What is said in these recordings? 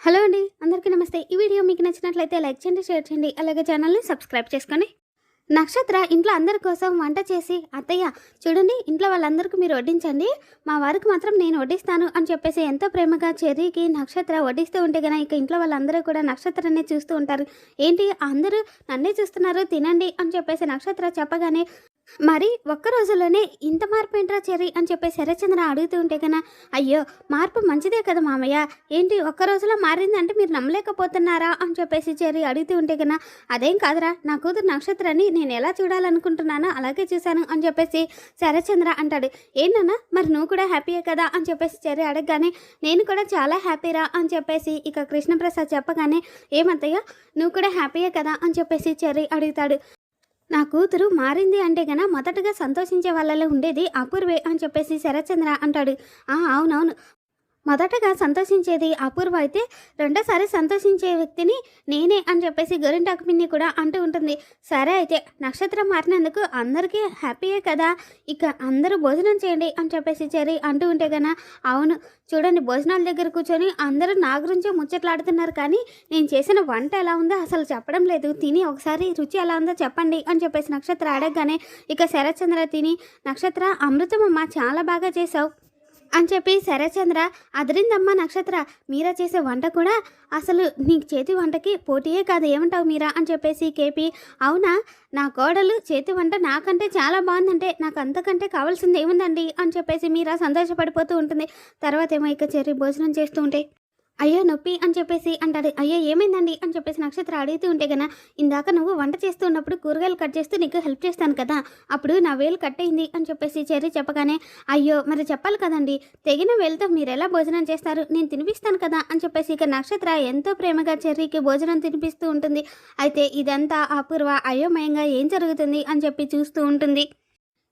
Hello అండి అందరికీ నమస్తే. ఈ వీడియో మీకు నచ్చినట్లయితే లైక్ చేయండి షేర్ చేయండి అలాగే ఛానల్ని సబ్స్క్రైబ్ చేసుకోండి నక్షత్ర ఇంట్లో అందరి కోసం వంట చేసి అత్తయ్య చూడండి ఇంట్లో వాళ్ళందరికీ మీరు వడ్డించండి. మా వారికి మాత్రం నేను వడ్డిస్తాను అని చెప్పేసి ఎంతో ప్రేమగా చెర్రీకి నక్షత్ర వడ్డిస్తూ ఉంటే కనుక ఇక ఇంట్లో వాళ్ళందరూ కూడా నక్షత్రనే చూస్తూ ఉంటారు. ఏంటి? అందరూ నన్నే చూస్తున్నారు తినండి అని చెప్పేసి నక్షత్ర చెప్పగానే మరి ఒక్క రోజులోనే ఇంత మార్పు ఏంట్రా చెర్రీ అని చెప్పి శరచంద్ర అడుగుతూ ఉంటే కన్నా అయ్యో మార్పు మంచిదే కదా మామయ్య. ఏంటి ఒక్క రోజులో మారిందంటే మీరు నమ్మలేకపోతున్నారా అని చెప్పేసి చెర్రీ అడుగుతూ ఉంటే కన్నా అదేం కాదురా నా కూతురు నక్షత్రాన్ని నేను ఎలా చూడాలనుకుంటున్నానో అలాగే చూశాను అని చెప్పేసి శరచంద్ర అంటాడు. ఏంటన్నా మరి నువ్వు కూడా హ్యాపీయే కదా అని చెప్పేసి చెర్రీ అడగగానే నేను కూడా చాలా హ్యాపీరా అని చెప్పేసి ఇక కృష్ణప్రసాద్ చెప్పగానే ఏమత్తయ్య నువ్వు కూడా హ్యాపీయే కదా అని చెప్పేసి చెర్రీ అడుగుతాడు. నా కూతురు మారింది అంటే గన మొదటగా సంతోషించే వాళ్ళలో ఉండేది అపూర్వే అని చెప్పేసి శరత్చంద్ర అంటాడు. "ఆ, అవునవును. మొదటగా సంతోషించేది అపూర్వ అయితే రెండోసారి సంతోషించే వ్యక్తిని నేనే అని చెప్పేసి గరింటాకు పిన్ని కూడా అంటూ ఉంటుంది. సరే అయితే నక్షత్రం మారినందుకు అందరికీ హ్యాపీయే కదా? ఇక అందరూ భోజనం చేయండి అని చెప్పేసి చెరి అంటూ ఉంటే గన అవును చూడండి భోజనాల దగ్గర కూర్చొని అందరూ నా గురించే ముచ్చట్లాడుతున్నారు కానీ నేను చేసిన వంట ఎలా ఉందో అసలు చెప్పడం లేదు. తిని ఒకసారి రుచి ఎలా ఉందో చెప్పండి అని చెప్పేసి నక్షత్ర అడగగానే ఇక శరత్చంద్ర తిని నక్షత్ర అమృతం అమ్మ చాలా బాగా చేసావు అని చెప్పి శరచంద్ర అదిరిందమ్మ నక్షత్ర మీరా చేసే వంట కూడా అసలు నీకు చేతి వంటకి పోటీయే కాదు. ఏమంటావు మీరా అని చెప్పేసి కేపీ అవునా? నా కోడలు చేతి వంట నాకంటే చాలా బాగుందంటే నాకు అంతకంటే కావాల్సింది ఏముందండి? అని చెప్పేసి మీరా సంతోషపడిపోతూ ఉంటుంది. తర్వాత ఏమో ఇక చెర్రీ భోజనం చేస్తూ ఉంటే అయ్యో నొప్పి అని చెప్పేసి అంటాడు. అయ్యో ఏమైందండి? అని చెప్పేసి నక్షత్ర అడుగుతూ ఉంటే కదా ఇందాక నువ్వు వంట చేస్తూ ఉన్నప్పుడు కూరగాయలు కట్ చేస్తూ నీకు హెల్ప్ చేస్తాను కదా అప్పుడు నా వేలు కట్ అయింది అని చెప్పేసి చెర్రి చెప్పగానే అయ్యో మరి చెప్పాలి కదండి. తెగిన వేలుతో మీరు ఎలా భోజనం చేస్తారు? నేను తినిపిస్తాను కదా అని చెప్పేసి ఇక నక్షత్ర ఎంతో ప్రేమగా చెర్రీకి భోజనం తినిపిస్తూ ఉంటుంది. అయితే ఇదంతా అపూర్వ అయోమయంగా ఏం జరుగుతుంది? అని చెప్పి చూస్తూ ఉంటుంది.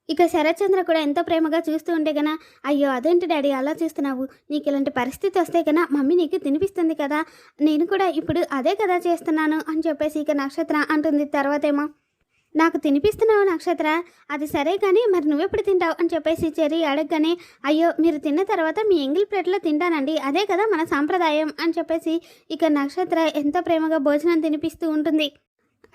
ఇక శరత్చంద్ర కూడా ఎంతో ప్రేమగా చూస్తూ ఉంటే గనా అయ్యో అదేంటి డాడీ అలా చూస్తున్నావు? నీకు ఇలాంటి పరిస్థితి వస్తే గనా మమ్మీ నీకు తినిపిస్తుంది కదా? నేను కూడా ఇప్పుడు అదే కదా చేస్తున్నాను అని చెప్పేసి ఇక నక్షత్ర అంటుంది తర్వాతేమో. నాకు తినిపిస్తున్నావు నక్షత్ర? అది సరే కానీ మరి నువ్వెప్పుడు తింటావు? అని చెప్పేసి చెర్రీ అడగగానే అయ్యో మీరు తిన్న తర్వాత మీ ఎంగిల్ ప్లేట్లో తింటానండి. అదే కదా మన సాంప్రదాయం అని చెప్పేసి ఇక నక్షత్ర ఎంతో ప్రేమగా భోజనం తినిపిస్తూ ఉంటుంది.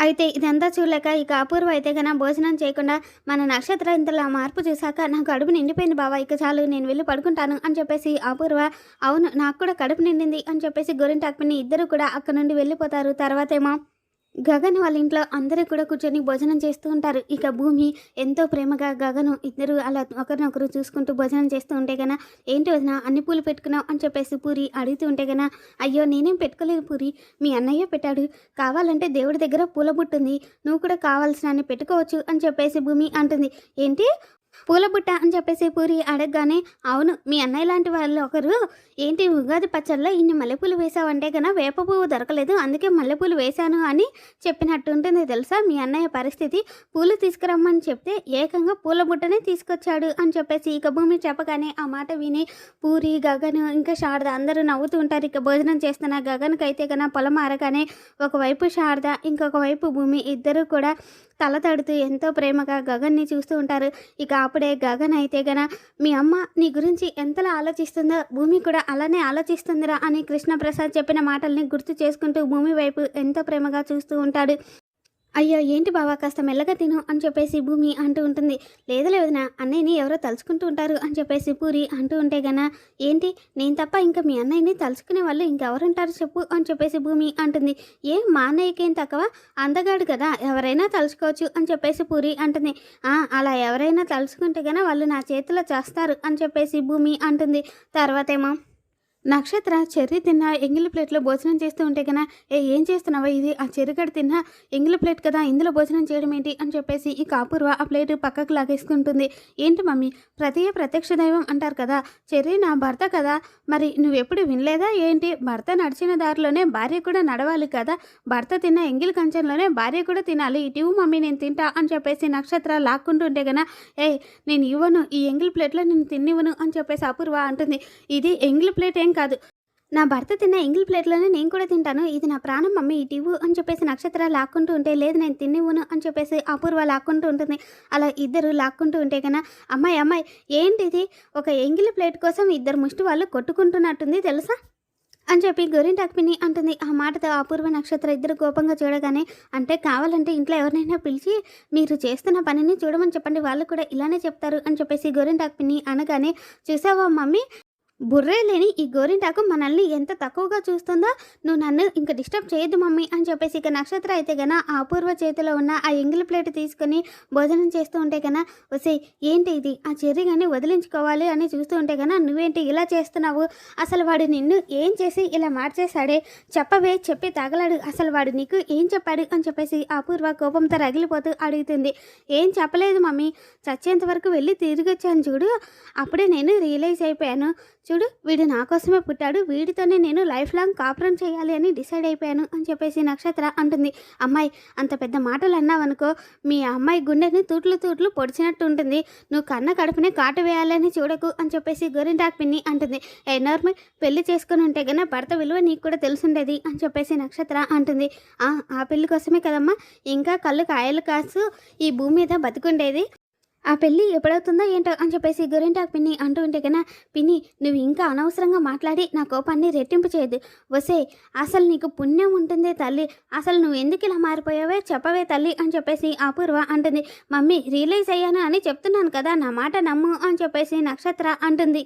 అయితే ఇదంతా చూడలేక ఇక అపూర్వ అయితే కన్నా భోజనం చేయకుండా మన నక్షత్ర ఇంతలా మార్పు చూశాక నాకు కడుపు నిండిపోయింది బావా ఇక చాలు నేను వెళ్ళి పడుకుంటాను అని చెప్పేసి అపూర్వ అవును నాకు కూడా కడుపు నిండింది అని చెప్పేసి గోరింటాక్పిని ఇద్దరు కూడా అక్కడ నుండి వెళ్ళిపోతారు. తర్వాతేమో గగన్ వాళ్ళ ఇంట్లో అందరూ కూడా కూర్చొని భోజనం చేస్తూ ఉంటారు. ఇక భూమి ఎంతో ప్రేమగా గగను ఇద్దరు అలా ఒకరినొకరు చూసుకుంటూ భోజనం చేస్తూ ఉంటే కన ఏంటి వదిన అన్ని పూలు పెట్టుకున్నావు? అని చెప్పేసి పూరి అడుగుతూ ఉంటే కన అయ్యో నేనేం పెట్టుకోలేదు పూరి. మీ అన్నయ్య పెట్టాడు. కావాలంటే దేవుడి దగ్గర పూల బుట్టుంది నువ్వు కూడా కావాల్సిన పెట్టుకోవచ్చు అని చెప్పేసి భూమి అంటుంది. ఏంటి? పూల బుట్ట అని చెప్పేసి పూరి అడగగానే అవును మీ అన్నయ్య లాంటి వాళ్ళు ఒకరు ఏంటి ఉగాది పచ్చళ్ళలో ఇన్ని మల్లెపూలు వేసావంటే కన్నా వేప పువ్వు దొరకలేదు అందుకే మల్లెపూలు వేశాను అని చెప్పినట్టు ఉంటుంది తెలుసా? మీ అన్నయ్య పరిస్థితి పూలు తీసుకురమ్మని చెప్తే ఏకంగా పూల బుట్టనే తీసుకొచ్చాడు అని చెప్పేసి ఇక భూమి చెప్పగానే ఆ మాట విని పూరి గగన్ ఇంకా శారద అందరూ నవ్వుతూ ఉంటారు. ఇక భోజనం చేస్తున్న గగన్కి అయితే కన్నా పొలం ఆరగానే ఒకవైపు శారద ఇంకొక వైపు భూమి ఇద్దరు కూడా తల తడుతూ ఎంతో ప్రేమగా గగన్ని చూస్తూ ఉంటారు. ఇక అప్పుడే గగన్ అయితే గన మీ అమ్మ నీ గురించి ఎంతలా ఆలోచిస్తుందో భూమి కూడా అలానే ఆలోచిస్తుందిరా అని కృష్ణప్రసాద్ చెప్పిన మాటల్ని గుర్తు చేసుకుంటూ భూమి వైపు ఎంతో ప్రేమగా చూస్తూ ఉంటాడు. అయ్యో ఏంటి బావా కాస్త మెల్లగా తిను అని చెప్పేసి భూమి అంటూ ఉంటుంది. లేదు లేదునా అన్నయ్యని ఎవరో తలుచుకుంటూ ఉంటారు అని చెప్పేసి పూరి అంటూ ఉంటే గనా ఏంటి నేను తప్ప ఇంకా మీ అన్నయ్యని తలుచుకునే వాళ్ళు ఇంకెవరుంటారు చెప్పు అని చెప్పేసి భూమి అంటుంది. ఏ మా అన్నయ్యకేం తక్కువ? అందగాడు కదా ఎవరైనా తలుచుకోవచ్చు అని చెప్పేసి పూరి అంటుంది. అలా ఎవరైనా తలుచుకుంటే గనా వాళ్ళు నా చేతిలో చేస్తారు అని చెప్పేసి భూమి అంటుంది. తర్వాతేమో నక్షత్ర చెర్రీ తిన్న ఎంగిలి ప్లేట్లో భోజనం చేస్తూ ఉంటే కన్నా ఏ ఏం చేస్తున్నావా ఇది? ఆ చెర్రిగడ తిన్న ఎంగిలి ప్లేట్ కదా ఇందులో భోజనం చేయడం ఏంటి? అని చెప్పేసి ఈ కాపూర్వ ఆ ప్లేట్ పక్కకు లాగేసుకుంటుంది. ఏంటి మమ్మీ? ప్రతి ప్రత్యక్ష దైవం అంటారు కదా చెర్రీ నా భర్త కదా మరి నువ్వెప్పుడు వినలేదా ఏంటి? భర్త నడిచిన దారిలోనే భార్య కూడా నడవాలి కదా భర్త తిన్న ఎంగిలి కంచంలోనే భార్య కూడా తినాలి. ఇటు మమ్మీ నేను తింటా అని చెప్పేసి నక్షత్ర లాక్కుంటుంటే కదా ఏ నేను ఇవ్వను ఈ ఎంగిల్ ప్లేట్లో నేను తిన్నివ్వను అని చెప్పేసి అపూర్వ అంటుంది. ఇది ఎంగిల్ ప్లేట్ ఏం కాదు. నా భర్త తిన్న ఎంగిల్ ప్లేట్లోనే నేను కూడా తింటాను. ఇది నా ప్రాణం మమ్మీ ఇటు ఇవ్వు అని చెప్పేసి నక్షత్ర లాక్కుంటూ ఉంటే లేదు నేను తిన్నివ్వను అని చెప్పేసి అపూర్వ లాక్కుంటూ ఉంటుంది. అలా ఇద్దరు లాక్కుంటూ ఉంటే కన్నా అమ్మాయి అమ్మాయి ఏంటిది ఒక ఎంగిల్ ప్లేట్ కోసం ఇద్దరు ముష్టి వాళ్ళు కొట్టుకుంటున్నట్టుంది తెలుసా? అని చెప్పి గోరింటాకు పిన్ని అంటుంది. ఆ మాటతో అపూర్వ నక్షత్ర ఇద్దరు కోపంగా చూడగానే అంటే కావాలంటే ఇంట్లో ఎవరినైనా పిలిచి మీరు చేస్తున్న పనిని చూడమని చెప్పండి. వాళ్ళు కూడా ఇలానే చెప్తారు అని చెప్పేసి గోరింటాకు పిన్ని అనగానే చూసావా మమ్మీ? బుర్రే లేని ఈ గోరింటాకు మనల్ని ఎంత తక్కువగా చూస్తుందో నువ్వు నన్ను ఇంకా డిస్టర్బ్ చేయొద్దు మమ్మీ అని చెప్పేసి ఇక నక్షత్ర అయితే గన ఆ అపూర్వ చేతిలో ఉన్న ఆ ఎంగిలి ప్లేట్ తీసుకొని భోజనం చేస్తూ ఉంటే గన వసే ఏంటి ఇది? ఆ చెర్రీ కానీ వదిలించుకోవాలి అని చూస్తూ ఉంటే గన నువ్వేంటి ఇలా చేస్తున్నావు? అసలు వాడు నిన్ను ఏం చేసి ఇలా మార్చేశాడే? చెప్పవే చెప్పి తగలాడు. అసలు వాడు నీకు ఏం చెప్పాడు? అని చెప్పేసి అపూర్వ కోపంతో రగిలిపోతూ అడుగుతుంది. ఏం చెప్పలేదు మమ్మీ. చచ్చేంత వరకు వెళ్ళి తిరిగి వచ్చాను చూడు. అప్పుడే నేను రియలైజ్ అయిపోయాను. చూడు వీడు నా కోసమే పుట్టాడు వీడితోనే నేను లైఫ్ లాంగ్ కాపురం చేయాలి అని డిసైడ్ అయిపోయాను అని చెప్పేసి నక్షత్ర అంటుంది. అమ్మాయి అంత పెద్ద మాటలు అన్నావనుకో మీ అమ్మాయి గుండెని తూట్లు తూట్లు పొడిచినట్టు ఉంటుంది. నువ్వు కన్న కడుపునే కాటు వేయాలని చూడకు అని చెప్పేసి గోరింటాకు పిన్ని అంటుంది. ఎనార్మల్ పెళ్ళి చేసుకుని ఉంటే కన్నా భర్త విలువ నీకు కూడా తెలుసుండేది అని చెప్పేసి నక్షత్ర అంటుంది. "ఆ, ఆ పెళ్ళి కోసమే కదమ్మా ఇంకా కళ్ళు కాయలు కాసు ఈ భూమి మీద బతుకుండేది. ఆ పెళ్ళి ఎప్పుడవుతుందో ఏంటో అని చెప్పేసి గోరింటాకు పిన్ని అంటూ ఉంటే కన్నా పిన్ని నువ్వు ఇంకా అనవసరంగా మాట్లాడి నా కోపాన్ని రెట్టింపు చేయదు వసే అసలు నీకు పుణ్యం ఉంటుందే తల్లి. అసలు నువ్వు ఎందుకు ఇలా మారిపోయావే చెప్పవే తల్లి అని చెప్పేసి అపూర్వ అంటుంది. మమ్మీ రియలైజ్ అయ్యాను అని చెప్తున్నాను కదా నా మాట నమ్ము అని చెప్పేసి నక్షత్ర అంటుంది.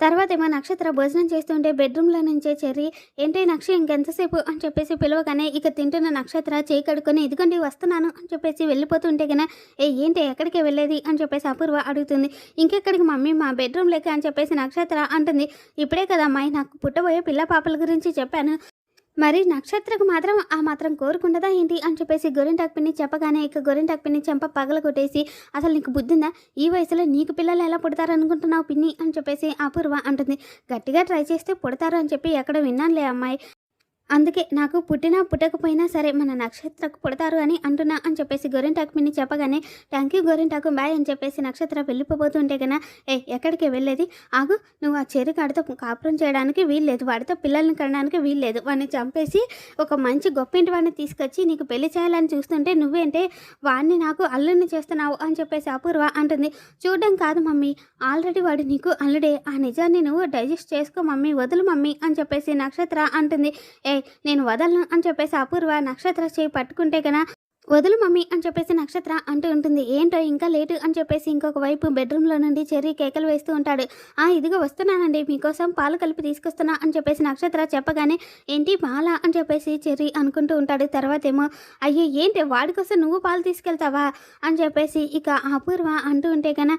తర్వాత ఏమో నక్షత్ర భోజనం చేస్తుంటే బెడ్రూమ్లో నుంచే చెర్రి ఏంటి నక్ష ఇంకెంతసేపు అని చెప్పేసి పిలవగానే ఇక తింటున్న నక్షత్ర చేయి కడుక్కొని ఇదిగోండి వస్తున్నాను అని చెప్పేసి వెళ్ళిపోతుంటే కన్నా ఏ ఏంటి ఎక్కడికి వెళ్ళేది? అని చెప్పేసి అపూర్వ అడుగుతుంది. ఇంకెక్కడికి మమ్మీ మా బెడ్రూమ్ లేక అని చెప్పేసి నక్షత్ర అంటుంది. ఇప్పుడే కదా అమ్మాయి నాకు పుట్టబోయే పిల్ల పాపల గురించి చెప్పాను. మరి నక్షత్రకు మాత్రం ఆ మాత్రం కోరుకుండదా ఏంటి అని చెప్పేసి గొరింటాకు పిన్ని చెప్పగానే ఇక గొరింటాకు పిన్ని చెంప పగల కొట్టేసి అసలు నీకు బుద్ధిందా? ఈ వయసులో నీకు పిల్లలు ఎలా పుడతారు అనుకుంటున్నావు పిన్ని? అని చెప్పేసి అపూర్వ అంటుంది. గట్టిగా ట్రై చేస్తే పుడతారు అని చెప్పి ఎక్కడ విన్నానులే అమ్మాయి. అందుకే నాకు పుట్టినా పుట్టకపోయినా సరే మన నక్షత్రకు పుడతారు అని అంటున్నా అని చెప్పేసి గోరింటాకు పిన్ని చెప్పగానే థ్యాంక్ యూ గోరింటాకు బాయ్ అని చెప్పేసి నక్షత్ర వెళ్ళిపోతుంటే కన్నా ఏ ఎక్కడికి వెళ్ళేది? ఆగు నువ్వు ఆ చెరు కాడితో కాపురం చేయడానికి వీల్లేదు వాడితో పిల్లల్ని కనడానికి వీల్లేదు. వాడిని చంపేసి ఒక మంచి గొప్పింటి వాడిని తీసుకొచ్చి నీకు పెళ్ళి చేయాలని చూస్తుంటే నువ్వేంటే వాడిని నాకు అల్లుడిని చేస్తున్నావు అని చెప్పేసి అపూర్వ అంటుంది. చూడడం కాదు మమ్మీ ఆల్రెడీ వాడు నీకు అల్లుడే ఆ నిజాన్ని నువ్వు డైజెస్ట్ చేసుకో మమ్మీ వదులు మమ్మీ అని చెప్పేసి నక్షత్ర అంటుంది. ఏ నేను వదలను అని చెప్పేసి అపూర్వ నక్షత్ర చేయి పట్టుకుంటే కదా వదులు మమ్మీ అని చెప్పేసి నక్షత్ర అంటూ ఉంటుంది. ఏంటో ఇంకా లేటు అని చెప్పేసి ఇంకొక వైపు బెడ్రూమ్లో నుండి చెర్రీ కేకలు వేస్తూ ఉంటాడు. ఆ ఇదిగో వస్తున్నానండి. మీకోసం పాలు కలిపి తీసుకొస్తున్నా అని చెప్పేసి నక్షత్ర చెప్పగానే ఏంటి పాల అని చెప్పేసి చెర్రీ అనుకుంటూ ఉంటాడు. తర్వాత ఏమో అయ్యో ఏంటి వాడి కోసం నువ్వు పాలు తీసుకెళ్తావా అని చెప్పేసి ఇక అపూర్వ అంటూ ఉంటే కన్నా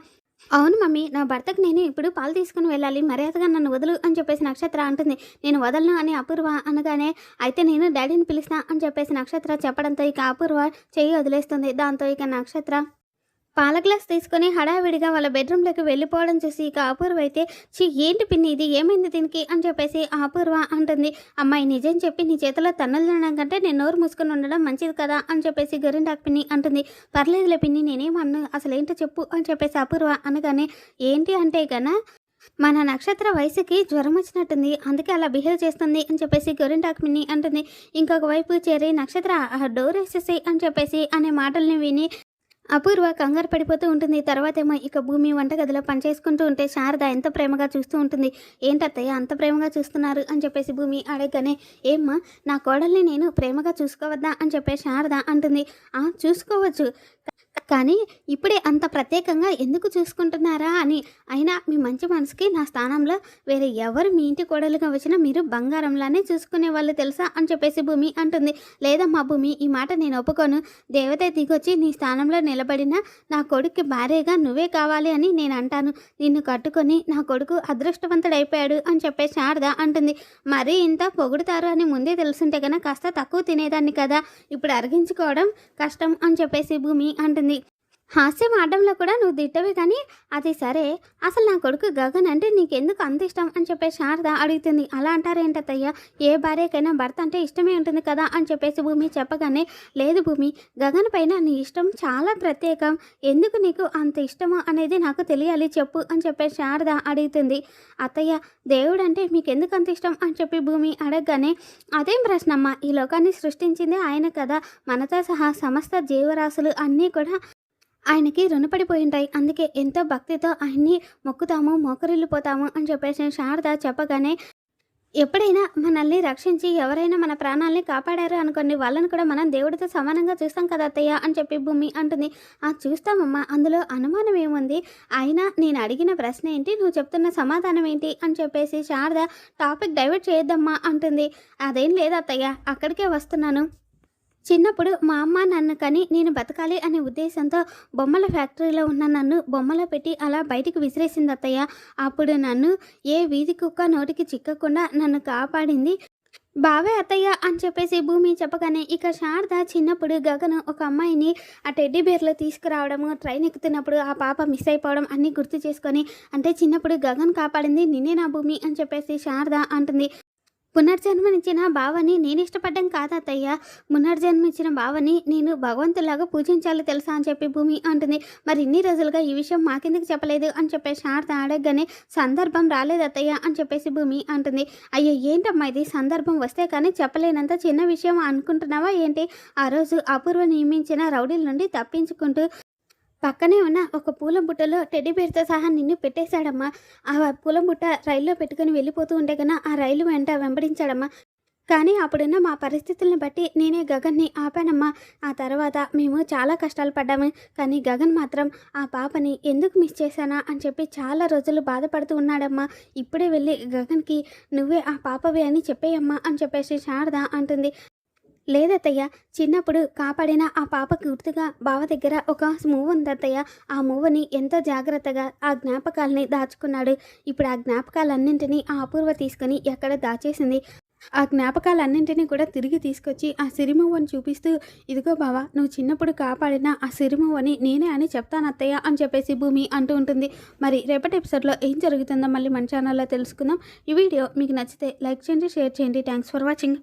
అవును మమ్మీ నా భర్తకు నేను ఇప్పుడు పాలు తీసుకుని వెళ్ళాలి. మర్యాదగా నన్ను వదులు అని చెప్పేసి నక్షత్ర అంటుంది. నేను వదలను అని అపూర్వ అనగానే అయితే నేను డాడీని పిలుస్తా అని చెప్పేసి నక్షత్ర చెప్పడంతో ఇక అపూర్వ చెయ్యి వదిలేస్తుంది. దాంతో ఇక నక్షత్ర పాల గ్లాస్ తీసుకొని హడావిడిగా వాళ్ళ బెడ్రూమ్లోకి వెళ్ళిపోవడం చూసి ఇక అపూర్వ అయితే చీ ఏంటి పిన్ని ఇది? ఏమైంది దీనికి? అని చెప్పేసి అపూర్వ అంటుంది అమ్మాయి నిజం చెప్పి నీ చేతిలో తన్నులు తినడం కంటే నేను నోరు మూసుకొని ఉండడం మంచిది కదా? అని చెప్పేసి గొరింటాకు పిన్ని అంటుంది పర్లేదులే పిన్ని నేనేమన్నా? అసలు ఏంటో చెప్పు అని చెప్పేసి అపూర్వ అనగానే ఏంటి అంటే గన మన నక్షత్ర వయసుకి జ్వరం వచ్చినట్టుంది అందుకే అలా బిహేవ్ చేస్తుంది అని చెప్పేసి గొరింటాక్పిన్ని అంటుంది ఇంకొక వైపు చేరి నక్షత్ర డోర్ వేసేసి అని చెప్పేసి అనే మాటల్ని విని అపూర్వ కంగారు పడిపోతూ ఉంటుంది. తర్వాత ఏమో ఇక భూమి వంటగదిలో పనిచేసుకుంటూ ఉంటే శారద ఎంత ప్రేమగా చూస్తూ ఉంటుంది. ఏంటత్తయ్య అంత ప్రేమగా చూస్తున్నారు? అని చెప్పేసి భూమి అడగగానే ఏమ్మా నా కోడల్ని నేను ప్రేమగా చూసుకోవద్దా? అని చెప్పే శారద అంటుంది. ఆ చూసుకోవచ్చు. కానీ ఇప్పుడే అంత ప్రత్యేకంగా ఎందుకు చూసుకుంటున్నారా అని అయినా మీ మంచి మనసుకి నా స్థానంలో వేరే ఎవరు మీ ఇంటి కోడలుగా వచ్చినా మీరు బంగారంలానే చూసుకునే వాళ్ళు తెలుసా అని చెప్పేసి భూమి అంటుంది. లేదమ్మా భూమి ఈ మాట నేను ఒప్పుకోను. దేవత దిగొచ్చి నీ స్థానంలో నిలబడిన నా కొడుక్కి భార్యగా నువ్వే కావాలి అని నేను అంటాను. నిన్ను కట్టుకొని నా కొడుకు అదృష్టవంతుడైపోయాడు అని చెప్పేసి శారద అంటుంది. మరీ ఇంత పొగుడుతారు అని ముందే తెలుసుంటే కనుక కాస్త తక్కువ తినేదాన్ని కదా. ఇప్పుడు అరిగించుకోవడం కష్టం అని చెప్పేసి భూమి అంటుంది. హాస్యం ఆడడంలో కూడా నువ్వు తిట్టవే కానీ అది సరే. అసలు నా కొడుకు గగన్ అంటే నీకెందుకు అంత ఇష్టం అని చెప్పేసి శారద అడుగుతుంది. అలా అంటారేంటత్తయ్య? ఏ భార్యకైనా భర్త అంటే ఇష్టమే ఉంటుంది కదా అని చెప్పేసి భూమి చెప్పగానే లేదు భూమి గగన్ పైన నీ ఇష్టం చాలా ప్రత్యేకం. ఎందుకు నీకు అంత ఇష్టము అనేది నాకు తెలియాలి చెప్పు అని చెప్పేసి శారద అడుగుతుంది. అత్తయ్య దేవుడు అంటే మీకు ఎందుకు అంత ఇష్టం అని చెప్పి భూమి అడగగానే అదేం ప్రశ్నమ్మ? ఈ లోకాన్ని సృష్టించింది ఆయన కదా. మనతో సహా సమస్త జీవరాశులు అన్నీ కూడా ఆయనకి రుణపడిపోయి ఉంటాయి అందుకే ఎంతో భక్తితో ఆయన్ని మొక్కుతాము మోకరిల్లిపోతాము అని చెప్పేసి శారద చెప్పగానే ఎప్పుడైనా మనల్ని రక్షించి ఎవరైనా మన ప్రాణాల్ని కాపాడారు అనుకోండి వాళ్ళని కూడా మనం దేవుడితో సమానంగా చూస్తాం కదా అత్తయ్య అని చెప్పి భూమి అంటుంది. ఆ చూస్తామమ్మా అందులో అనుమానం ఏముంది? అయినా నేను అడిగిన ప్రశ్న ఏంటి? నువ్వు చెప్తున్న సమాధానం ఏంటి? అని చెప్పేసి శారద టాపిక్ డైవర్ట్ చేయొద్దమ్మా అంటుంది. అదేం లేదు అత్తయ్య అక్కడికే వస్తున్నాను. చిన్నప్పుడు మా అమ్మ నన్ను కని నేను బతకాలి అనే ఉద్దేశంతో బొమ్మల ఫ్యాక్టరీలో ఉన్న నన్ను బొమ్మలో పెట్టి అలా బయటికి విసిరేసింది అత్తయ్య. అప్పుడు నన్ను ఏ వీధి కుక్క నోటికి చిక్కకుండా నన్ను కాపాడింది. బావే అత్తయ్య అని చెప్పేసి భూమి చెప్పగానే ఇక శారద చిన్నప్పుడు గగను ఒక అమ్మాయిని ఆ టెడ్డీ బేర్లో తీసుకురావడము ట్రైన్ ఎక్కుతున్నప్పుడు ఆ పాప మిస్ అయిపోవడం అన్నీ గుర్తు చేసుకొని అంటే చిన్నప్పుడు గగన్ కాపాడింది నిన్నే నా భూమి అని చెప్పేసి శారద అంటుంది. పునర్జన్మనిచ్చిన బావని నేను ఇష్టపడ్డం కాదు అత్తయ్య పునర్జన్మించిన బావని నేను భగవంతులాగా పూజించాలి తెలుసా అని చెప్పి భూమి అంటుంది. మరి ఇన్ని రోజులుగా ఈ విషయం మాకెందుకు చెప్పలేదు అని చెప్పేసి శారద అడగగానే సందర్భం రాలేదు అత్తయ్య అని చెప్పేసి భూమి అంటుంది. అయ్యో ఏంటమ్మా ఇది? సందర్భం వస్తే కానీ చెప్పలేనంత చిన్న విషయం అనుకుంటున్నావా ఏంటి? ఆ రోజు అపూర్వ నియమించిన రౌడీల నుండి తప్పించుకుంటూ పక్కనే ఉన్న ఒక పూల బుట్టలో టెడ్డీ బేర్తో సహా నిన్ను పెట్టేశాడమ్మా. ఆ పూల బుట్ట రైల్లో పెట్టుకుని వెళ్ళిపోతూ ఉంటే కన్నా ఆ రైలు వెంట వెంబడించాడమ్మా. కానీ అప్పుడున్న మా పరిస్థితులను బట్టి నేనే గగన్ని ఆపానమ్మా. ఆ తర్వాత మేము చాలా కష్టాలు పడ్డాము. కానీ గగన్ మాత్రం ఆ పాపని ఎందుకు మిస్ చేశానా అని చెప్పి చాలా రోజులు బాధపడుతూ ఉన్నాడమ్మా. ఇప్పుడే వెళ్ళి గగన్కి నువ్వే ఆ పాపవే అని చెప్పేయమ్మా అని చెప్పేసి శారద అంటుంది. లేదత్తయ్య చిన్నప్పుడు కాపాడిన ఆ పాప గుర్తుగా బావ దగ్గర ఒక మూవ్ ఉందత్తయ్య. ఆ మూవని ఎంతో జాగ్రత్తగా ఆ జ్ఞాపకాలని దాచుకున్నాడు. ఇప్పుడు ఆ జ్ఞాపకాలన్నింటినీ ఆ అపూర్వ తీసుకొని ఎక్కడ దాచేసింది? ఆ జ్ఞాపకాలన్నింటినీ కూడా తిరిగి తీసుకొచ్చి ఆ సిరిమువ్వని చూపిస్తూ ఇదిగో బావా నువ్వు చిన్నప్పుడు కాపాడిన ఆ సిరిమువ్వని నేనే అని చెప్తాను అత్తయ్య అని చెప్పేసి భూమి అంటూ ఉంటుంది. మరి రేపటి ఎపిసోడ్లో ఏం జరుగుతుందో మళ్ళీ మన ఛానల్లో తెలుసుకుందాం. ఈ వీడియో మీకు నచ్చితే లైక్ చేయండి షేర్ చేయండి. Thanks for watching